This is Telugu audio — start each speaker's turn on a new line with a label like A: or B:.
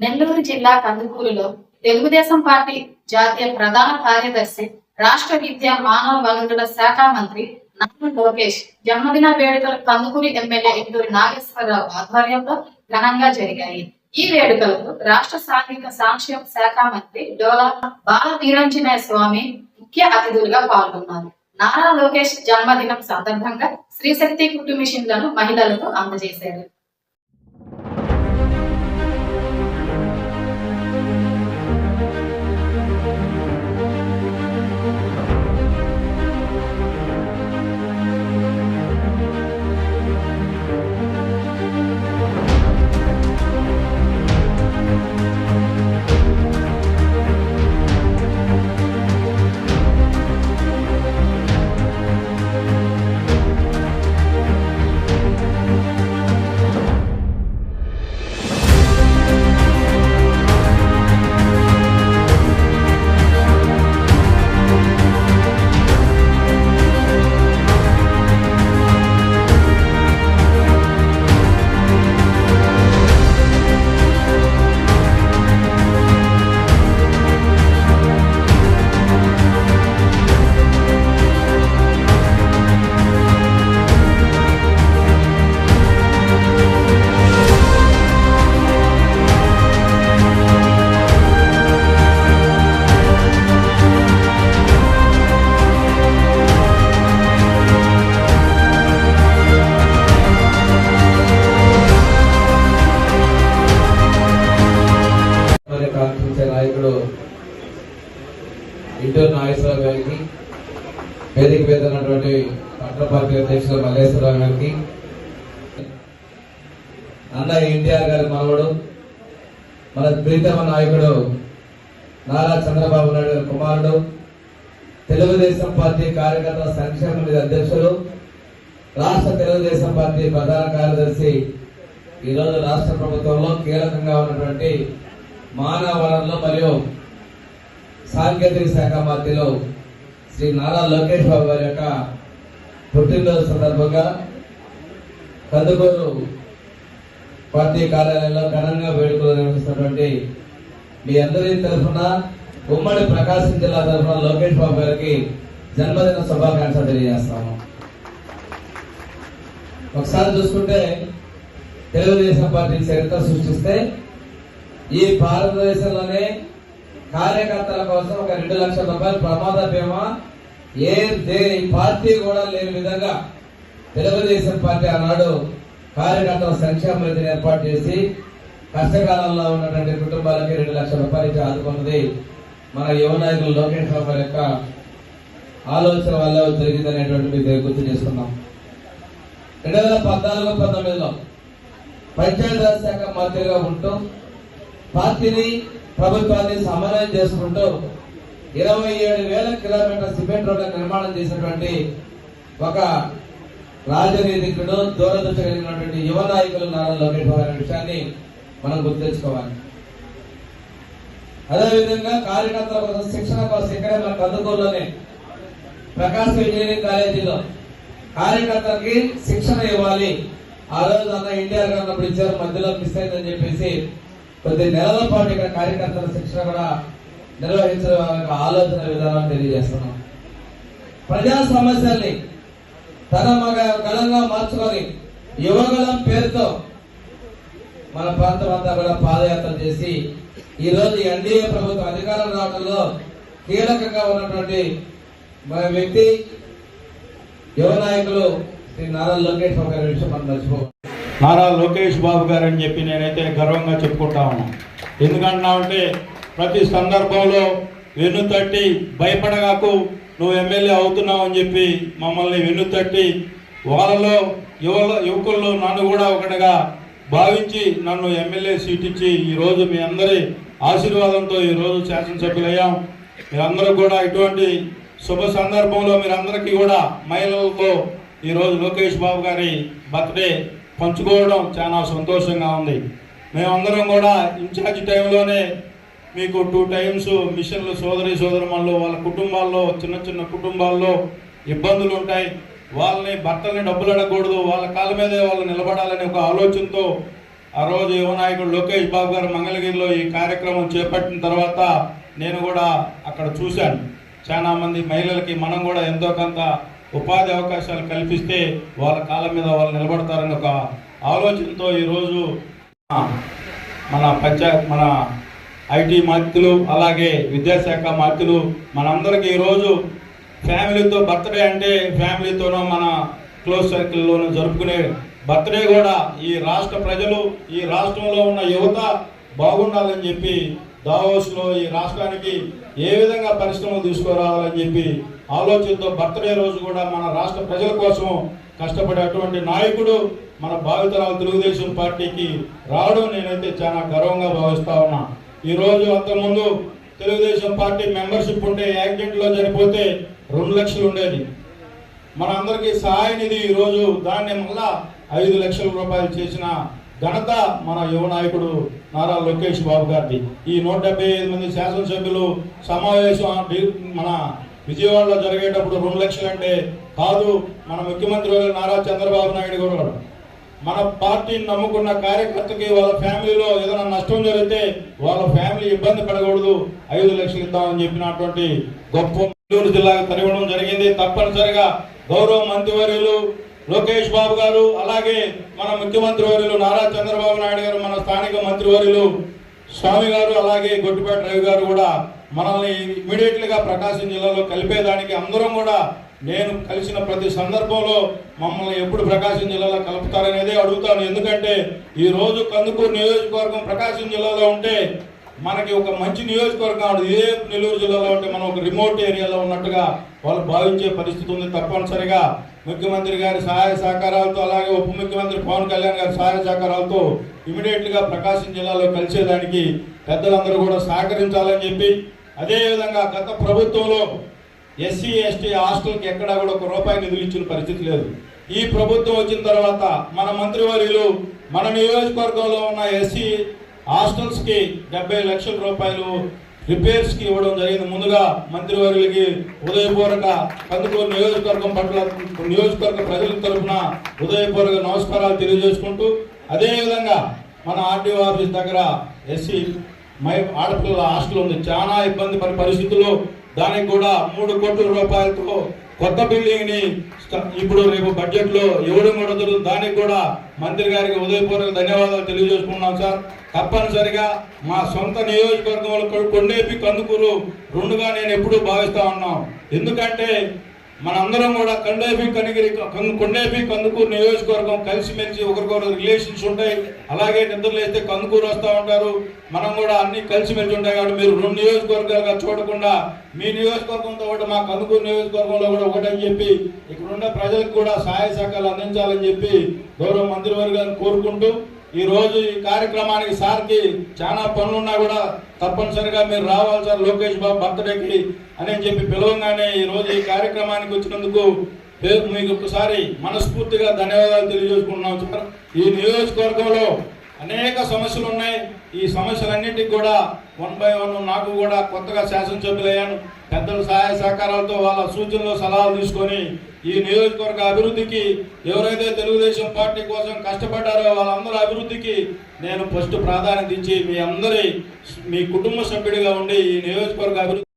A: నెల్లూరు జిల్లా కందుకూరులో తెలుగుదేశం పార్టీ జాతీయ ప్రధాన కార్యదర్శి రాష్ట్ర విద్యా మానవ వనరుల శాఖ మంత్రి నారా లోకేష్ జన్మదిన వేడుకలు కందుకూరి ఎమ్మెల్యే ఇంటూరి నాగేశ్వరరావు ఆధ్వర్యంలో ఘనంగా జరిగాయి. ఈ వేడుకలకు రాష్ట్ర సాంఘిక సంక్షేమ శాఖ మంత్రి డోలా బాల వీరాంజనేయ స్వామి ముఖ్య అతిథులుగా పాల్గొన్నారు. నారా లోకేష్ జన్మదినం సందర్భంగా శ్రీశక్తి కుటుంబ మిషన్లను మహిళలకు అందజేశారు.
B: ఉన్నటువంటి పట్టణ పార్టీ అధ్యక్షులు మల్లేశ్వరరావు గారికి అన్న ఎన్టీఆర్ గారి మనవడు మన ప్రీతమ నాయకుడు నారా చంద్రబాబు నాయుడు గారి కుమారుడు తెలుగుదేశం పార్టీ కార్యకర్తల సంక్షేమ నిధి అధ్యక్షులు రాష్ట్ర తెలుగుదేశం పార్టీ ప్రధాన కార్యదర్శి ఈరోజు రాష్ట్ర ప్రభుత్వంలో కీలకంగా ఉన్నటువంటి మానవ వనరులు మరియు సాంకేతిక శాఖ మంత్రిలో శ్రీ నారా లోకేష్ బాబు గారి యొక్క పుట్టినరోజు సందర్భంగా కందుకూరు పార్టీ కార్యాలయంలో ఘనంగా వేడుకలు నిర్వహిస్తున్నటువంటి మీ అందరి తరఫున ఉమ్మడి ప్రకాశం జిల్లా తరఫున లోకేష్ బాబు గారికి జన్మదిన శుభాకాంక్షలు తెలియజేస్తాము. ఒకసారి చూసుకుంటే తెలుగుదేశం పార్టీ చరిత్ర సృష్టిస్తే ఈ భారతదేశంలోనే కార్యకర్తల కోసం ఒక రెండు లక్షల రూపాయల ప్రమాద బీమా ఏ దేని పార్టీ కూడా లేని విధంగా తెలుగుదేశం పార్టీ ఆనాడు కార్యకర్తల సంక్షేమ నిధిని ఏర్పాటు చేసి కష్టకాలంలో ఉన్నటువంటి కుటుంబాలకి రెండు లక్షల రూపాయలు ఇచ్చి ఆదుకున్నది మన యువ నాయకులు లోకేష్ బాబు యొక్క ఆలోచన వల్ల జరిగిందనేటువంటి మీకు గుర్తు చేసుకున్నాం. రెండు వేల పద్నాలుగు పంతొమ్మిదిలో పంచాయతీరాజ్ శాఖ మంత్రిగా ఉంటూ పార్టీని ప్రభుత్వాన్ని సమన్వయం చేసుకుంటూ ఇరవై ఏడు వేల కిలోమీటర్ సిమెంట్ రోడ్ల నిర్మాణం చేసినటువంటి ఒక రాజనీతికుడు దూరదృష్టి కలిగినటువంటి యువ నాయకులు నారా లోకేష్ బాబు అనే విషయాన్ని మనం గుర్తుంచుకోవాలి అదేవిధంగా కార్యకర్తల కోసం శిక్షణ కోసం ఇక్కడే మన కందుకూరులోనే ప్రకాశ్ ఇంజనీరింగ్ కాలేజీలో కార్యకర్తలకి శిక్షణ ఇవ్వాలి. ఆ రోజు అన్న ఎన్టీఆర్ గారు ఇచ్చారు మధ్యలో మిస్ అయిందని చెప్పేసి కొద్ది నెలల పాటు ఇక్కడ కార్యకర్తల శిక్షణ కూడా నిర్వహించడం యొక్క ఆలోచన విధానం తెలియజేస్తున్నాం. ప్రజా సమస్యల్ని తన మగ గళంగా మార్చుకొని యువగళం పేరుతో మన ప్రాంతం అంతా కూడా పాదయాత్ర చేసి ఈ రోజు ఎన్డీఏ ప్రభుత్వం అధికారం రావడంలో కీలకంగా ఉన్నటువంటి మన వ్యక్తి యువ నాయకులు శ్రీ నారా లోకేష్ ఒక విషయం మనం మర్చిపో
C: నారా లోకేష్ బాబు గారు అని చెప్పి నేనైతే గర్వంగా చెప్పుకుంటా ఉన్నాను ఎందుకంటున్నామంటే ప్రతి సందర్భంలో వెన్నుతట్టి భయపడగాకు నువ్వు ఎమ్మెల్యే అవుతున్నావు అని చెప్పి మమ్మల్ని వెన్నుతట్టి వాళ్ళలో యువల యువకుల్లో నన్ను కూడా ఒకటిగా భావించి నన్ను ఎమ్మెల్యే సీట్ ఇచ్చి ఈరోజు మీ అందరి ఆశీర్వాదంతో ఈరోజు శాసనసభ్యులయ్యాం. మీరందరూ కూడా ఇటువంటి శుభ సందర్భంలో మీరందరికీ కూడా మహిళలతో ఈరోజు లోకేష్ బాబు గారి బర్త్డే పంచుకోవడం చాలా సంతోషంగా ఉంది. మేమందరం కూడా ఇన్ఛార్జ్ టైంలోనే మీకు టూ టైమ్స్ మిషన్లు సోదరి సోదరుమల్లో వాళ్ళ కుటుంబాల్లో చిన్న చిన్న కుటుంబాల్లో ఇబ్బందులు ఉంటాయి. వాళ్ళని భర్తల్ని డబ్బులు అడగకూడదు. వాళ్ళ కాళ్ళ మీదే వాళ్ళు నిలబడాలనే ఒక ఆలోచనతో ఆ రోజు యువనాయకుడు లోకేష్ బాబు గారు మంగళగిరిలో ఈ కార్యక్రమం చేపట్టిన తర్వాత నేను కూడా అక్కడ చూశాను. చాలా మంది మహిళలకి మనం కూడా ఎంతో కొంత ఉపాధి అవకాశాలు కల్పిస్తే వాళ్ళ కాళ్ళ మీద వాళ్ళు నిలబడతారని ఒక ఆలోచనతో ఈరోజు మన పంచాయత్ మన ఐటీ మంత్రులు అలాగే విద్యాశాఖ మంత్రులు మనందరికీ ఈరోజు ఫ్యామిలీతో బర్త్డే అంటే ఫ్యామిలీతోనూ మన క్లోజ్ సర్కిల్లోనూ జరుపుకునే బర్త్డే కూడా ఈ రాష్ట్ర ప్రజలు ఈ రాష్ట్రంలో ఉన్న యువత బాగుండాలని చెప్పి దావోస్లో ఈ రాష్ట్రానికి ఏ విధంగా పరిశ్రమలు తీసుకురావాలని చెప్పి ఆలోచనతో బర్త్డే రోజు కూడా మన రాష్ట్ర ప్రజల కోసం కష్టపడే అటువంటి నాయకుడు మన భావితరాలు తెలుగుదేశం పార్టీకి రావడం నేనైతే చాలా గర్వంగా భావిస్తా ఉన్నా. ఈ రోజు అంతకుముందు తెలుగుదేశం పార్టీ మెంబర్షిప్ ఉంటే యాక్సిడెంట్లో చనిపోతే రెండు లక్షలు ఉండేది. మనందరికీ సహాయ నిధి ఈరోజు దాన్ని మళ్ళా ఐదు లక్షల రూపాయలు చేసిన ఘనత మన యువ నాయకుడు నారా లోకేష్ బాబు గారిది. ఈ నూట డెబ్బై ఐదు మంది శాసనసభ్యులు సమావేశం మన విజయవాడలో జరిగేటప్పుడు రెండు లక్షలు అంటే కాదు మన ముఖ్యమంత్రి నారా చంద్రబాబు నాయుడు గారు మన పార్టీని నమ్ముకున్న కార్యకర్తకి వాళ్ళ ఫ్యామిలీలో ఏదైనా నష్టం జరిగితే వాళ్ళ ఫ్యామిలీ ఇబ్బంది పడకూడదు ఐదు లక్షలు ఇద్దామని చెప్పినటువంటి గొప్ప నెల్లూరు జిల్లాకు తరవడం జరిగింది. తప్పనిసరిగా గౌరవ మంత్రివర్యులు లోకేష్ బాబు గారు అలాగే మన ముఖ్యమంత్రి వర్యులు నారా చంద్రబాబు నాయుడు గారు మన స్థానిక మంత్రివర్యులు స్వామి గారు అలాగే గొడ్డుపేట రవి గారు కూడా మనల్ని ఇమీడియట్లీగా ప్రకాశం జిల్లాలో కలిపేదానికి అందరం కూడా నేను కలిసిన ప్రతి సందర్భంలో మమ్మల్ని ఎప్పుడు ప్రకాశం జిల్లాలో కలుపుతారనేదే అడుగుతాను ఎందుకంటే ఈరోజు కందుకూరు నియోజకవర్గం ప్రకాశం జిల్లాలో ఉంటే మనకి ఒక మంచి నియోజకవర్గం ఉంది. ఇదే నెల్లూరు జిల్లాలో ఉంటే మనం ఒక రిమోట్ ఏరియాలో ఉన్నట్టుగా వాళ్ళు భావించే పరిస్థితి ఉంది తప్పనిసరిగా ముఖ్యమంత్రి గారి సహాయ సహకారాలతో అలాగే ఉప ముఖ్యమంత్రి పవన్ కళ్యాణ్ గారి సహాయ సహకారాలతో ఇమీడియట్గా ప్రకాశం జిల్లాలో కలిసేదానికి పెద్దలందరూ కూడా సహకరించాలని చెప్పి అదేవిధంగా గత ప్రభుత్వంలో ఎస్సీ ఎస్టీ హాస్టల్కి ఎక్కడా కూడా ఒక రూపాయి నిధులు ఇచ్చిన పరిస్థితి లేదు. ఈ ప్రభుత్వం వచ్చిన తర్వాత మన మంత్రివర్యులు మన నియోజకవర్గంలో ఉన్న ఎస్సీ హాస్టల్స్కి డెబ్బై లక్షల రూపాయలు రిపేర్స్కి ఇవ్వడం జరిగింది. ముందుగా మంత్రివర్యులకి ఉదయపూర్వక కందుకూరు నియోజకవర్గం పట్ల నియోజకవర్గ ప్రజల తరఫున ఉదయపూర్వక నమస్కారాలు తెలియజేసుకుంటూ అదేవిధంగా మన ఆర్టీఓ ఆఫీస్ దగ్గర ఎస్సీ మై ఆడపిల్లల హాస్టల్ ఉంది. చాలా ఇబ్బంది పడే పరిస్థితుల్లో దానికి కూడా మూడు కోట్ల రూపాయలతో కొత్త బిల్డింగ్ని ఇప్పుడు రేపు బడ్జెట్లో ఇవ్వడం కూడా జరుగుతుంది. దానికి కూడా మంత్రి గారికి ఉదయపూర్వక ధన్యవాదాలు తెలియజేసుకున్నాం సార్. తప్పనిసరిగా మా సొంత నియోజకవర్గంలో కొండేపి కందుకూరు రెండుగా నేను ఎప్పుడూ భావిస్తా ఉన్నాం. ఎందుకంటే మనందరం కూడా కండేపి కనిగిరి కొండేపి కందుకూరు నియోజకవర్గం కలిసిమెలిసి ఒకరికొకరు రిలేషన్స్ ఉంటాయి. అలాగే నిద్రలేస్తే కందుకూరు వస్తూ ఉంటారు. మనం కూడా అన్ని కలిసిమెలిసి ఉంటాయి కాబట్టి మీరు రెండు నియోజకవర్గాలుగా చూడకుండా మీ నియోజకవర్గంతో ఒకటి మా కందుకూరు నియోజకవర్గంలో కూడా ఒకటని చెప్పి ఇక్కడ ఉన్న ప్రజలకు కూడా సహాయ సహకారాలు అందించాలని చెప్పి గౌరవ మంత్రివర్గాన్ని కోరుకుంటూ ఈ రోజు ఈ కార్యక్రమానికి సార్కి చాలా పనులున్నా కూడా తప్పనిసరిగా మీరు రావాలి సార్. లోకేష్ బాబు బర్త్డేకి అని చెప్పి పిలవగానే ఈ రోజు ఈ కార్యక్రమానికి వచ్చినందుకు మీకు ఒకసారి మనస్ఫూర్తిగా ధన్యవాదాలు తెలియజేసుకుంటున్నాం సార్. ఈ నియోజకవర్గంలో అనేక సమస్యలు ఉన్నాయి. ఈ సమస్యలన్నింటికి కూడా వన్ బై వన్ నాకు కూడా కొత్తగా శాసనసభ్యులయ్యాను. పెద్దల సహాయ సహకారాలతో వాళ్ళ సూచనలు సలహాలు తీసుకొని ఈ నియోజకవర్గ అభివృద్ధికి ఎవరైతే తెలుగుదేశం పార్టీ కోసం కష్టపడ్డారో వాళ్ళందరి అభివృద్ధికి నేను ఫస్ట్ ప్రాధాన్యత ఇచ్చి మీ అందరి మీ కుటుంబ సభ్యుడిగా ఉండి ఈ నియోజకవర్గ అభివృద్ధి